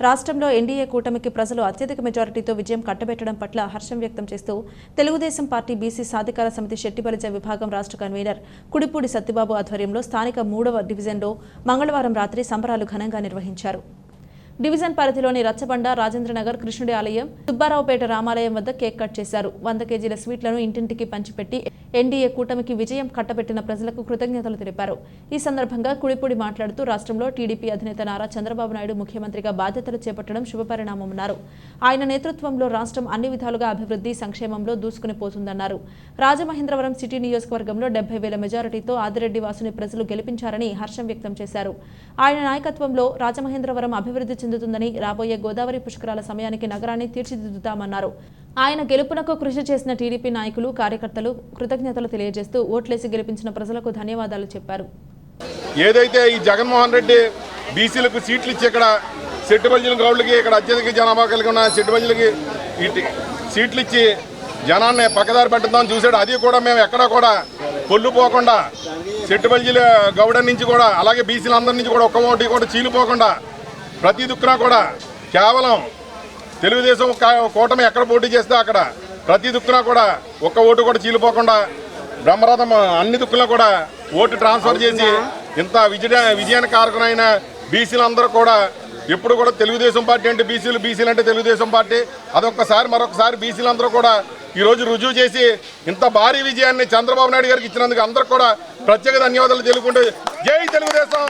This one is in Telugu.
రాష్ట్రంలో ఎన్డీఏ కూటమికి ప్రజలు అత్యధిక మెజారిటీతో విజయం కట్టబెట్టడం పట్ల హర్షం వ్యక్తం చేస్తూ తెలుగుదేశం పార్టీ బీసీ సాధికార సమితి శెట్టిబలిజ విభాగం రాష్ట్ర కన్వీనర్ కుడిపూడి సత్యబాబు ఆధ్వర్యంలో స్థానిక మూడవ డివిజన్లో మంగళవారం రాత్రి సంబరాలు ఘనంగా నిర్వహించారు. డివిజన్ పరిధిలోని రచ్చబండ రాజేంద్రనగర్ కృష్ణుడి ఆలయం సుబ్బారావుపేట రామాలయం వద్ద కేక్ కట్ చేశారు. వంద కేజీల స్వీట్లను ఇంటింటికి పంచిపెట్టి ఎన్డీఏ కూటమికి విజయం కట్టబెట్టిన ప్రజలకు కృతజ్ఞతలు తెలిపారు. ఈ సందర్భంగా కుడిపూడి మాట్లాడుతూ రాష్ట్రంలో టీడీపీ అధినేత నారా చంద్రబాబు నాయుడు ముఖ్యమంత్రిగా బాధ్యతలు చేపట్టడం శుభపరిణామమన్నారు. ఆయన నేతృత్వంలో రాష్ట్రం అన్ని విధాలుగా అభివృద్ధి సంక్షేమంలో దూసుకుని పోతుందన్నారు. రాజమహేంద్రవరం సిటీ నియోజకవర్గంలో డెబ్బై వేల మెజారిటీతో ఆదిరెడ్డి వాసుని ప్రజలు గెలిపించారని హర్షం వ్యక్తం చేశారు. ఆయన నాయకత్వంలో రాజమహేంద్రవరం అభివృద్ధి చెందుతుందని రాబోయే గోదావరి పుష్కరాల సమయానికి నగరాన్ని తీర్చిదిద్దుతామన్నారు. ఆయన గెలుపునకు కృషి చేసిన టీడీపీ నాయకులు కార్యకర్తలు కృతజ్ఞతలు తెలియజేస్తూ ఓట్లేసి గెలిపించిన ప్రజలకు ధన్యవాదాలు చెప్పారు. ఏదైతే ఈ జగన్మోహన్ రెడ్డి బీసీలకు సీట్లు ఇచ్చి ఇక్కడ సెట్టుబల్జుల గౌడ్లకి ఇక్కడ అత్యధిక జనాభా కలిగి ఉన్న సెట్టుబల్జులకి సీట్లు ఇచ్చి జనాన్ని పక్కదారి పెట్టడం చూశాడు. అది కూడా మేము ఎక్కడా కూడా పొల్లు పోకుండా సెట్టుబల్జీల గౌడ నుంచి కూడా అలాగే బీసీలందరి నుంచి కూడా ఒక్క ఓటి కూడా చీలిపోకుండా ప్రతి దుక్కున కూడా కేవలం తెలుగుదేశం కూటమి ఎక్కడ పోటీ చేస్తే అక్కడ ప్రతి దుక్కున కూడా ఒక్క ఓటు కూడా చీలిపోకుండా బ్రహ్మరథం అన్ని దుక్కులో కూడా ఓటు ట్రాన్స్ఫర్ చేసి ఇంత విజయ విజయానికి కారకునైన బీసీలందరూ కూడా ఎప్పుడు కూడా తెలుగుదేశం పార్టీ అంటే బీసీలు బీసీలు అంటే తెలుగుదేశం పార్టీ. అదొక్కసారి మరొకసారి బీసీలందరూ కూడా ఈ రోజు రుజువు చేసి ఇంత భారీ విజయాన్ని చంద్రబాబు నాయుడు గారికి ఇచ్చినందుకు అందరూ కూడా ప్రత్యేక ధన్యవాదాలు తెలుపుకుంటూ జై తెలుగుదేశం!